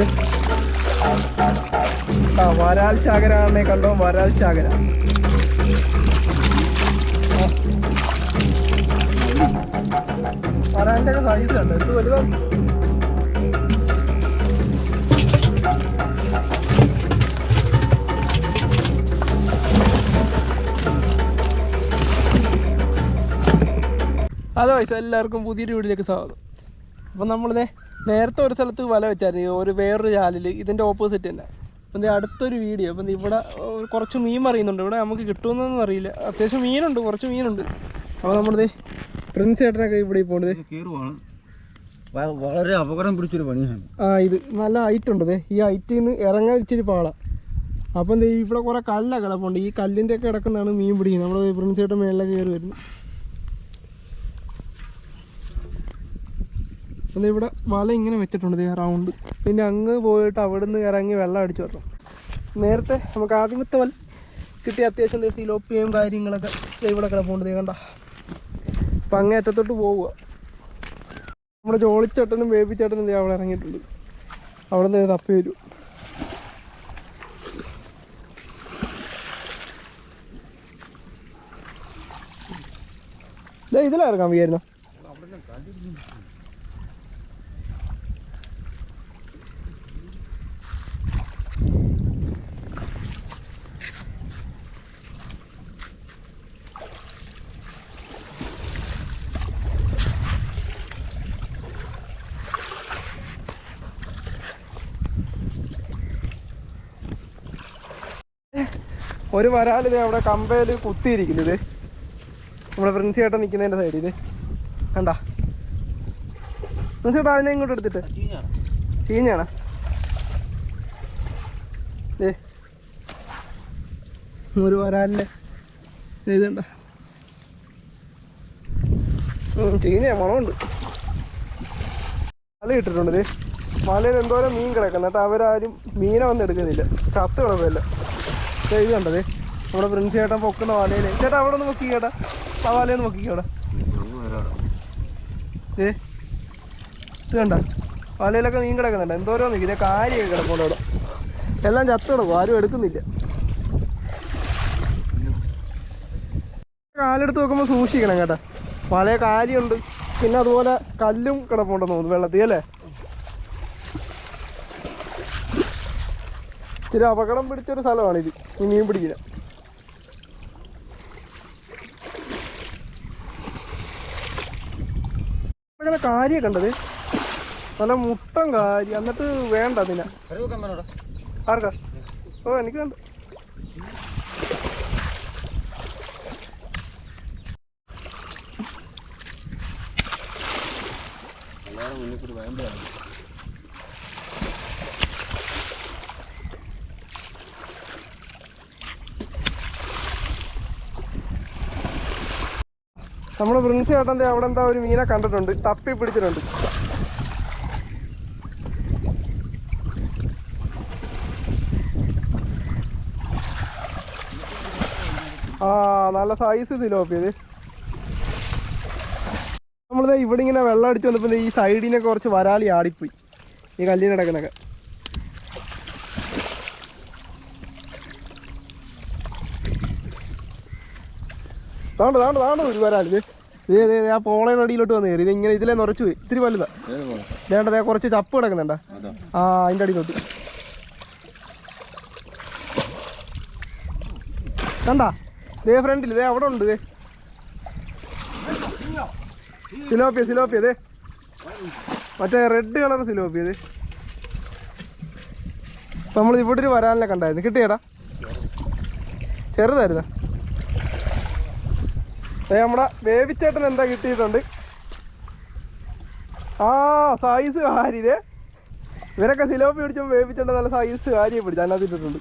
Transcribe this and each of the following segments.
ഇത്. ആ വരാൽ ചാകരാണെ കണ്ടോ? വരാൽ ചാകര. ഒക്കെ സൈസ് ഉണ്ട് വലുതാണ് ഹലോ വയസ്സ് എല്ലാവർക്കും പുതിയൊരു വീഡിയോയിലേക്ക് സ്വാഗതം. അപ്പം നമ്മളിതേ നേരത്തെ ഒരു സ്ഥലത്ത് വല വെച്ചായിരുന്നു ഒരു വേറൊരു ചാലിൽ ഇതിന്റെ ഓപ്പോസിറ്റ് തന്നെ. അപ്പം അടുത്തൊരു വീഡിയോ. അപ്പം ഇവിടെ കുറച്ച് മീൻ മറിയുന്നുണ്ട്. ഇവിടെ നമുക്ക് കിട്ടുമെന്നൊന്നും അറിയില്ല. അത്യാവശ്യം മീനുണ്ട് കുറച്ച് മീനുണ്ട്. അപ്പോൾ നമ്മുടെ പ്രിൻസ് ചേട്ടനൊക്കെ ഇവിടെ പോണത് വളരെ അപകടം പിടിച്ചൊരു പണിയാണ്. ആ ഇത് നല്ല ഹൈറ്റ് ഉണ്ട് ഈ ഹൈറ്റിൽ നിന്ന് ഇറങ്ങാൻ ഇച്ചിരി പാടാ. അപ്പം ഇവിടെ കുറേ കല്ല കിടപ്പുണ്ട് ഈ കല്ലിന്റെ ഒക്കെ കിടക്കുന്നതാണ് മീൻ പിടിക്കുന്നത്. നമ്മുടെ പ്രിൻസ് ചേട്ടൻ മേളിലൊക്കെ കയറി വരുന്നു. ദേ ഇവിടെ വല ഇങ്ങനെ വെച്ചിട്ടുണ്ട് റൗണ്ട് പിന്നെ അങ്ങ് പോയിട്ട് അവിടെ നിന്ന് ഇറങ്ങി വെള്ളം അടിച്ചു വരണം. നേരത്തെ നമുക്ക് ആദ്യമത്തെ വല കിട്ടിയ അത്യാവശ്യം സിലോപ്പിയും കാര്യങ്ങളൊക്കെ ഇവിടെ കിടപ്പുണ്ട് കണ്ട? അപ്പം അങ്ങേ അറ്റത്തോട്ട് പോവുക. നമ്മുടെ ജോളിച്ചേട്ടനും ബേബിച്ചേട്ടനും ദേ അവിടെ ഇറങ്ങിയിട്ടുണ്ട്. അവിടെ നിന്ന് തപ്പി വരും. ദേ ഇതിലാ ഇറങ്ങാൻ വയ്യായിരുന്നോ ഒരു വരാൽ ഇത് അവിടെ കമ്പയിൽ കുത്തിയിരിക്കുന്നു ഇത് നമ്മുടെ പ്രിൻസ് ചേട്ടൻ നിൽക്കുന്നതിന്റെ സൈഡിൽ ഇത്. കണ്ട? പ്രിൻസ് ചേട്ടാ അതിനെ ഇങ്ങോട്ട് എടുത്തിട്ട്. ചീഞ്ഞാണ്? ഏ ഒരു വരാലിന്റെ ഇതുണ്ട ചീഞ്ഞ മണമുണ്ട്. വല ഇട്ടിട്ടുണ്ട് മലയിൽ എന്തോരം മീൻ കിടക്കുന്നു. എന്നിട്ട് അവരാരും മീനെ വന്ന് എടുക്കുന്നില്ല. ചത്ത് കിടക്കുമല്ല ഇത് കണ്ടത്. നമ്മുടെ പ്രിൻസ് ചേട്ടൻ പൊക്കുന്ന വലയിൽ ചേട്ടാ അവിടെ ഒന്ന് പൊക്കി ചേട്ടാ. ആ വലയൊന്ന് പൊക്കിക്കോടെ ഏ? ഇത് കണ്ട. വലയിലൊക്കെ മീൻ കിടക്കുന്നുണ്ട്. എന്തോരോ നിൽക്കില്ല കാര്യമൊക്കെ കിടക്കുന്നുണ്ട് അവിടെ. എല്ലാം ചത്ത് കിടക്കും. ആരും എടുക്കുന്നില്ല. കാലെടുത്ത് നോക്കുമ്പോൾ സൂക്ഷിക്കണം കേട്ടാ. വലയ കാര്യമുണ്ട് പിന്നെ അതുപോലെ കല്ലും കിടപ്പുണ്ടെന്ന് തോന്നുന്നു വെള്ളത്തിൽ അല്ലേ? ഇച്ചിരി അപകടം പിടിച്ചൊരു സ്ഥലമാണിത്. ഈ മീൻ പിടിക്കില്ല അങ്ങനെ കാര്യം കണ്ടത്. നല്ല മുട്ടൻ കാര്യ എന്നിട്ട് വേണ്ട അതിനെ. ആർക്കാ? ഓ എനിക്ക് വേണ്ട. നമ്മുടെ പ്രിൻസ് ചേട്ടന്റെ അവിടെ എന്താ ഒരു മീനെ കണ്ടിട്ടുണ്ട് തപ്പി പിടിച്ചിട്ടുണ്ട്. ആ നല്ല സൈസ് തിലോപ്പിയത് നമ്മളിത് ഇവിടെ ഇങ്ങനെ വെള്ളം അടിച്ചു വന്നപ്പോൾ ഈ സൈഡിനൊക്കെ കുറച്ച് വരാളി ആടിപ്പോയി ഈ കല്ലിന് കിടക്കുന്നൊക്കെ താണ്ട് താണ്ട് താണ്ട് ഒരു വരാലിത് ഇതേ ഇതേ ആ പോളയുടെ അടിയിലോട്ട് വന്ന് കയറി. ഇത് ഇങ്ങനെ ഇതിലെ നിറച്ചു പോയി. ഇത്തിരി വലുതാ. വേണ്ടതേ കുറച്ച് ചപ്പ് കിടക്കുന്നുണ്ട. ആ അതിന്റെ അടിയിലോട്ട്. കണ്ടാ? ദേ ഫ്രണ്ടിൽ ദേ അവിടെ ഉണ്ട് ദേ. സിലോപ്പിയ സിലോപ്പിയ ദേ. മറ്റേ റെഡ് കളർ സിലോപ്പിയ ദേ. നമ്മൾ ഇവിടെ ഒരു വരാനല്ലേ കണ്ടായിരുന്നു. കിട്ടിയേടാ. ചെറുതായിരുന്ന. നമ്മുടെ വേവിച്ചേട്ടൻ എന്താ കിട്ടിയിട്ടുണ്ട്? ആ സൈസ് കാരിതേ ഇവരൊക്കെ സിലോപ്പി പിടിച്ചപ്പോൾ വേവിച്ചേട്ടൻ നല്ല സൈസ് കാരിയെ പിടിച്ചു അതിനകത്ത് ഇട്ടിട്ടുണ്ട്.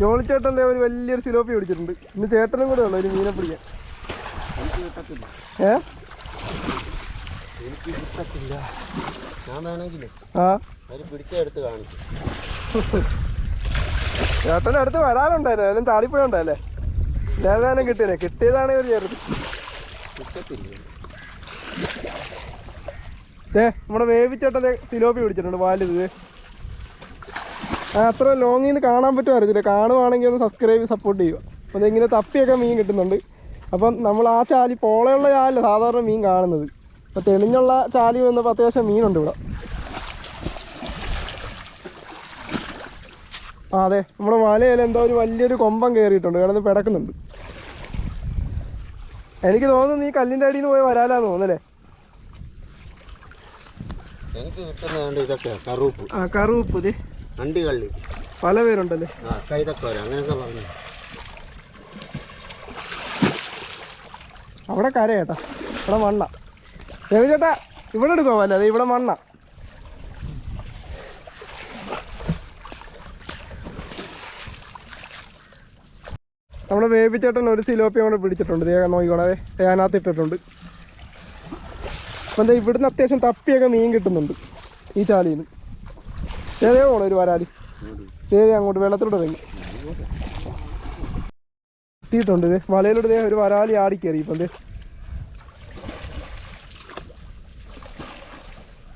ജോളിച്ചേട്ടന്റെ ഒരു വലിയൊരു സിലോപ്പി പിടിച്ചിട്ടുണ്ട്. ഇന്ന് ചേട്ടനും കൂടെ ഉള്ളു ഒരു മീനെ പിടിക്കാൻ ഏ? എനിക്ക് കിട്ടത്തില്ല ഞാൻ ആ. അതിൽ പിടിച്ചെടുത്ത് കാണിക്കും ചേട്ടന്റെ അടുത്ത് വരാനുണ്ടായിരുന്നു. അതിലും ചാടിപ്പോയുണ്ടല്ലേ ലേതാനം കിട്ടിയേ കിട്ടിയതാണ് ഒരു ചെറുത്. ഏ നമ്മുടെ വേവിച്ചേട്ടത് സിലോപ്പി പിടിച്ചിട്ടുണ്ട് വാലിത് അത്ര ലോങ്ങിൽ കാണാൻ പറ്റുമോ അറിയത്തില്ല. കാണുവാണെങ്കിൽ ഒന്ന് സബ്സ്ക്രൈബ് സപ്പോർട്ട് ചെയ്യുക. അപ്പോൾ ഇങ്ങനെ തപ്പിയൊക്കെ മീൻ കിട്ടുന്നുണ്ട്. അപ്പം നമ്മൾ ആ ചാലി പോളയുള്ള ചാലില്ല സാധാരണ മീൻ കാണുന്നത്. അപ്പോൾ തെളിഞ്ഞുള്ള ചാലി വന്നപ്പോൾ അത്യാവശ്യം മീനുണ്ട് ഇവിടെ. ആ അതെ. നമ്മുടെ വലയിൽ എന്തോ ഒരു വലിയൊരു കൊമ്പം കയറിയിട്ടുണ്ട് കിടന്ന് പിടക്കുന്നുണ്ട്. എനിക്ക് തോന്നുന്നു നീ കല്ലിന്റെ അടിയിൽ നിന്ന് പോയി വരാലാന്ന് തോന്നുന്നല്ലേ? എനിക്ക് കിട്ടുന്നതുകൊണ്ട് ഇതൊക്കെ കറുപ്പ്. ആ കറുപ്പ് ഇത് അണ്ടികള്ളി. പല പേരുണ്ടല്ലേ? ആ കൈതക്കോര അങ്ങനെയൊക്കെ പറഞ്ഞു. അവിടെ കര ചേട്ടാ ഇവിടെ മണ്ണ. രവി ചേട്ടാ ഇവിടെ എടുക്കാൻ അല്ലേ അതെ ഇവിടെ മണ്ണ. നമ്മുടെ വേവിച്ചേട്ടൻ ഒരു സിലോപ്പി നമ്മൾ പിടിച്ചിട്ടുണ്ട്. ദേ നോക്കിക്കോണേ ദേ അതിനകത്ത് ഇട്ടിട്ടുണ്ട്. അപ്പം എന്താ ഇവിടുന്ന് അത്യാവശ്യം തപ്പിയൊക്കെ മീൻ കിട്ടുന്നുണ്ട് ഈ ചാലിയിൽ നിന്ന് ഏതേ പോണോ ഒരു വരാലി ഏതേ അങ്ങോട്ട് വെള്ളത്തിലോട്ട് ഇറങ്ങി. എത്തിയിട്ടുണ്ട് ഇത് വലയിലോട്ട് ദേ ഒരു വരാലി ആടിക്കയറി ഇപ്പം ദേ.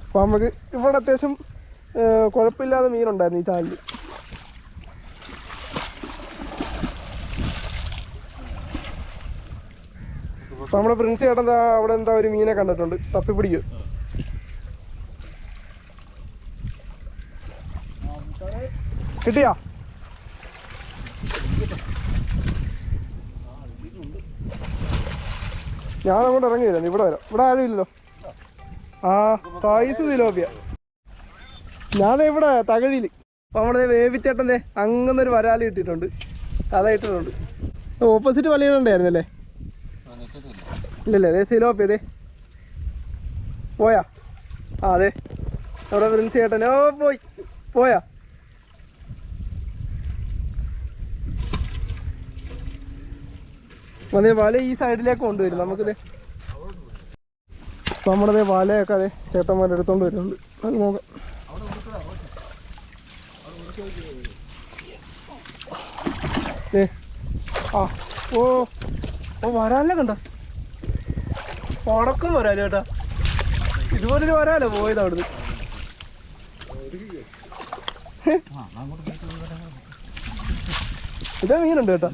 അപ്പം നമുക്ക് ഇവിടെ അത്യാവശ്യം കുഴപ്പമില്ലാതെ മീനുണ്ടായിരുന്നു ഈ ചാലിൽ നമ്മുടെ പ്രിൻസ് ചേട്ടൻ അവിടെ എന്താ ഒരു മീനെ കണ്ടിട്ടുണ്ട്. തപ്പി പിടിക്കും കിട്ടിയാ? ഞാൻ അങ്ങോട്ട് ഇറങ്ങിയില്ല ഇവിടെ വരാം. ഇവിടെ ആരും ഇല്ലല്ലോ. ആ സൈസ് തിലോപ്പിയ ഞാൻ ഇവിടെ തകഴിയിൽ. നമ്മുടെ വേവിച്ചേട്ടന്റെ അങ്ങനൊരു വരാൽ കിട്ടിയിട്ടുണ്ട്. അതായിട്ടുണ്ട്. ഇട്ടിട്ടുണ്ട് ഓപ്പോസിറ്റ് വലയുണ്ടായിരുന്നല്ലേ ഇല്ലല്ലേ അതെ സിലോപ്പി അതെ പോയാ? ആ അതെ അവിടെ പ്രിൻസ് ചേട്ടൻ. ഓ പോയി. പോയാ? അതെ വല ഈ സൈഡിലേക്ക് കൊണ്ടുവരും. നമുക്കിത് നമ്മുടെ വലയൊക്കെ അതെ ചേട്ടന്മാരുടെ എടുത്തോണ്ട് വരുന്നുണ്ട്. അത് നോക്കാം. ആ ഓ ഓ വരാനല്ലേ കണ്ട പടക്കം വരാലോ ചേട്ടാ ഇതുപോലൊരു വരാലോ പോയത് അവിടുന്ന്. ഇതാ മീനുണ്ട് കേട്ടോ.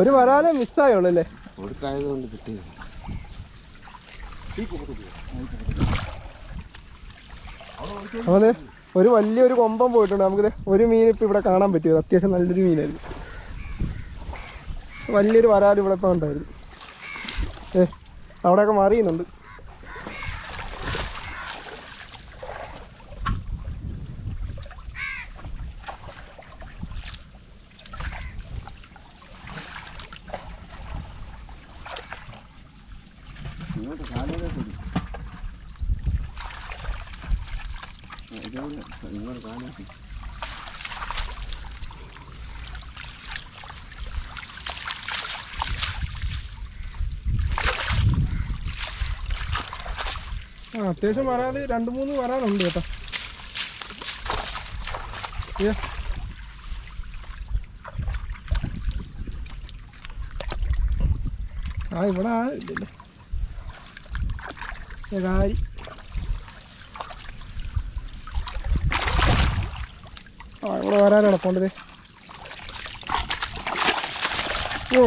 ഒരു വരാലെ മിസ്സായുള്ളൂ അല്ലേ? അതെ ഒരു വലിയൊരു കൊമ്പം പോയിട്ടുണ്ട്. നമുക്ക് ഒരു മീൻ ഇപ്പം ഇവിടെ കാണാൻ പറ്റിയത്. അത്യാവശ്യം നല്ലൊരു മീനായിരുന്നു വലിയൊരു വരാൽ ഇവിടെ ഇപ്പം ഉണ്ടായിരുന്നു ഏ അവിടെയൊക്കെ മറിയുന്നുണ്ട് ഇങ്ങോട്ട് കാലിലേക്ക് ഇട്. ഇതേപോലെ ഇങ്ങോട്ട് കാലിലേക്ക് ഇട്. ആ അത്യാവശ്യം വരാൽ രണ്ട് മൂന്ന് വരാനുണ്ട് കേട്ടോ. ആ ഇവിടെ ആളില്ലല്ലേ കാരി. ആ ഇവിടെ വരാനാണ് പോണ്ടത്. ഓ.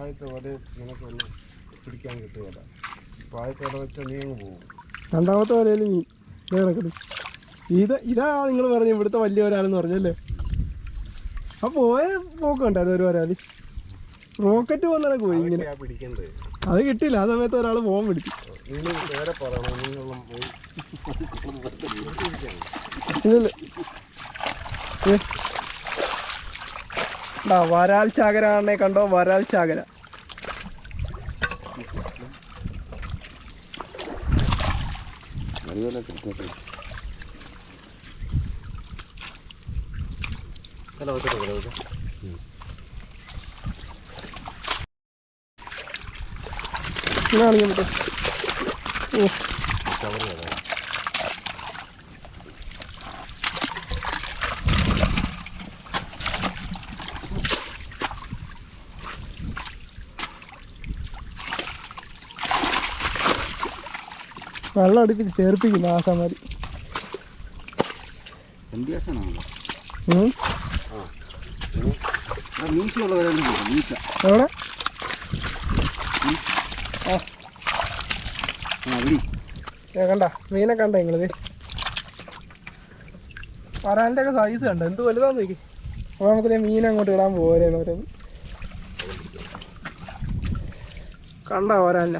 ആദ്യത്തെ വല നിനക്കൊന്ന് പിടിക്കാൻ കിട്ടുകയില്ല അപ്പോൾ ആദ്യത്തെ വല വെച്ചാൽ നീ അങ്ങ് പോകും. രണ്ടാമത്തെ വലയിൽ മീൻ കിടക്കുന്നു ഇത് ഇതാ നിങ്ങൾ പറഞ്ഞു ഇവിടുത്തെ വലിയ ഒരാളെന്ന് പറഞ്ഞല്ലേ? ആ പോയ പോക്കണ്ട ഉണ്ടായിരുന്നു ഒരു വരാൽ റോക്കറ്റ് വന്നാണ് പോയി ഇങ്ങനെ. അത് കിട്ടില്ല ആ സമയത്ത് ഒരാൾ പോകാൻ പിടിച്ചു. ഇല്ലല്ലേ വരാൽ ചാകരാണെ കണ്ടോ? വരാൽ ചാകര. ഇതാണ് പറ്റും ഓ വെള്ളം അടുപ്പിച്ച് ചേർപ്പിക്കുന്നു മീശ. എവിടെ? കണ്ട മീനെ കണ്ട നിങ്ങളിത് വരാന്റെ ഒക്കെ സൈസ് കണ്ട? എന്ത് വലുതാന്ന് നോക്കി. അപ്പൊ നമുക്ക് മീൻ അങ്ങോട്ട് ഇടാൻ പോരേന്ന് ഓരോന്ന് കണ്ട വരാല്ല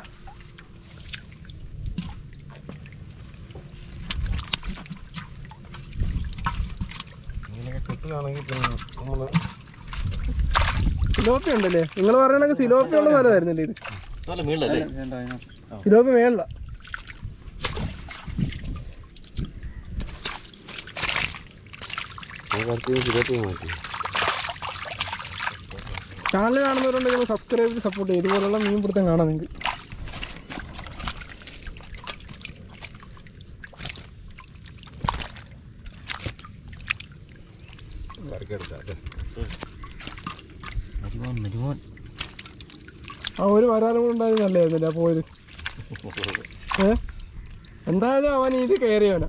ഇങ്ങനെയൊക്കെ കിട്ടുകയാണെങ്കിൽ പിന്നെ നമ്മൾ സിലോപ്പി ഉണ്ടല്ലേ? നിങ്ങൾ പറയണെങ്കിൽ സിലോപ്പി ഉള്ള സ്ഥലമായിരുന്നല്ലേ ഇത്? സിലോപ്പി മേളില. ചാനൽ കാണുന്നവരുണ്ട് നിങ്ങൾ സബ്സ്ക്രൈബ് ചെയ്ത് സപ്പോർട്ട് ചെയ്യും ഇതുപോലുള്ള മീൻ പിടുത്തം കാണാം നിങ്ങൾക്ക്. വരക്കെടുക്കാം മരുമോൻ മരുമോൻ. ആ ഒരു വരാനും കൂടെ ഉണ്ടായത് നല്ലതായിരുന്നില്ല പോയത്? ഏ? എന്തായാലും അവൻ ഇത് കയറിയവന.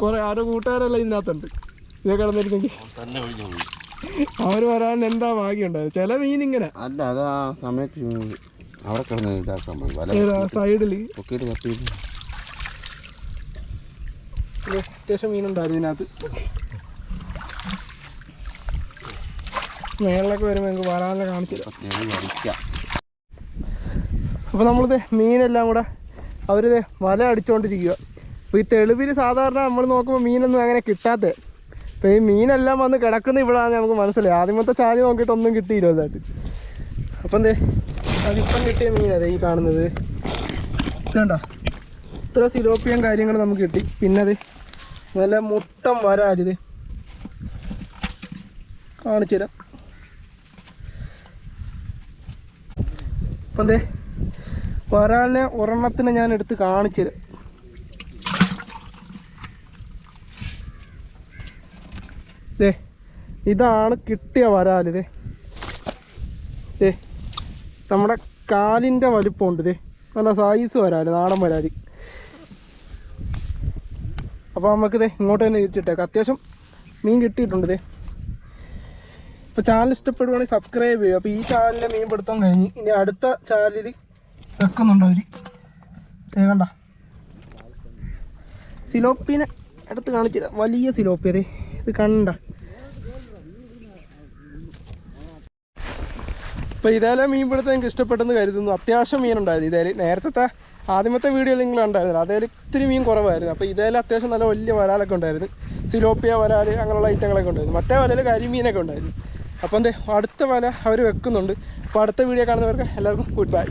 കുറെ ആരോ കൂട്ടുകാരെല്ലാം ഇതിനകത്തുണ്ട്. ഇതൊക്കെ കിടന്നിരുന്നെങ്കിൽ വിളിച്ചു വരാൻ എന്താ ഭാഗ്യം ഉണ്ടായത്? ചില മീൻ ഇങ്ങനെ അല്ല അത് ആ സമയത്ത് അവിടെ കിടന്ന് ഇതാക്കാൻ സൈഡിൽ പൊക്കിയിട്ട് കത്തിയിട്ട്. അത്യാവശ്യം മീനുണ്ടായിരുന്നു ഇതിനകത്ത്. മേളിലൊക്കെ വരുമ്പോൾ ഞങ്ങൾക്ക് വരാതെ കാണിച്ചു വരിക്കാം. അപ്പോൾ നമ്മളിത് മീനെല്ലാം കൂടെ അവരിത് വല അടിച്ചുകൊണ്ടിരിക്കുക അപ്പോൾ ഈ തെളിവിൽ സാധാരണ നമ്മൾ നോക്കുമ്പോൾ മീനൊന്നും അങ്ങനെ കിട്ടാത്തത് അപ്പോൾ ഈ മീനെല്ലാം വന്ന് കിടക്കുന്ന ഇവിടെയാണ് നമുക്ക് മനസ്സിലായി. ആദ്യമത്തെ ചാലി നോക്കിയിട്ട് ഒന്നും കിട്ടിയില്ല അതായത് അപ്പം എന്തേ? അതിപ്പം കിട്ടിയ മീനതേ ഈ കാണുന്നത്. ഇതുണ്ടോ ഇത്ര സിലോപ്പിയും കാര്യങ്ങൾ നമുക്ക് കിട്ടി. പിന്നെ അത് നല്ല മുട്ടം വരാലിത് കാണിച്ചു തരാം അപ്പം അതെ. വരാലിനെ ഒരെണ്ണത്തിന് ഞാൻ എടുത്ത് കാണിച്ചു തരാം. ദേ ഇതാണ് കിട്ടിയ വരാൽ ദേ. ദേ നമ്മുടെ കാലിന്റെ വലിപ്പമുണ്ട് ദേ. നല്ല സൈസ് വരാൽ നാടൻ വരാൽ അപ്പോൾ നമുക്ക് ദേ ഇങ്ങോട്ട് തന്നെ തിരിച്ചിട്ടേക്കാം. അത്യാവശ്യം മീൻ കിട്ടിയിട്ടുണ്ട് ദേ. അപ്പോൾ ചാനൽ ഇഷ്ടപ്പെടുവാണെങ്കിൽ സബ്സ്ക്രൈബ് ചെയ്യുക. അപ്പോൾ ഈ ചാനലിലെ മീൻ പിടുത്തം കഴിഞ്ഞ് ഇനി അടുത്ത ചാനലിൽ വെക്കുന്നുണ്ട് അവർ കണ്ട. സിലോപ്പിനെ അടുത്ത് കാണിച്ചില്ല. വലിയ സിലോപ്പി. അതെ ഇത് കണ്ട. അപ്പോൾ ഇതേലെ മീൻ പിടുത്തം എനിക്ക് ഇഷ്ടപ്പെട്ടെന്ന് കരുതുന്നു. അത്യാവശ്യം മീൻ മീനുണ്ടായിരുന്നു ഇതേൽ നേരത്തെ ആദ്യമത്തെ വീഡിയോയിൽ നിങ്ങൾ ഉണ്ടായിരുന്നില്ല അതേൽ ഇത്തിരി മീൻ കുറവായിരുന്നു. അപ്പോൾ ഇതേലെ അത്യാവശ്യം നല്ല വലിയ വരാലൊക്കെ ഉണ്ടായിരുന്നു. സിലോപ്പിയ വരാൽ അങ്ങനെയുള്ള ഐറ്റങ്ങളൊക്കെ ഉണ്ടായിരുന്നു. മറ്റേ വരയിൽ കരിമീനൊക്കെ ഉണ്ടായിരുന്നു. അപ്പോൾ എന്തേ അടുത്ത വല അവർ വെക്കുന്നുണ്ട്. അപ്പോൾ അടുത്ത വീഡിയോ കാണുന്നവർക്ക് എല്ലാവർക്കും ഗുഡ് ബൈ.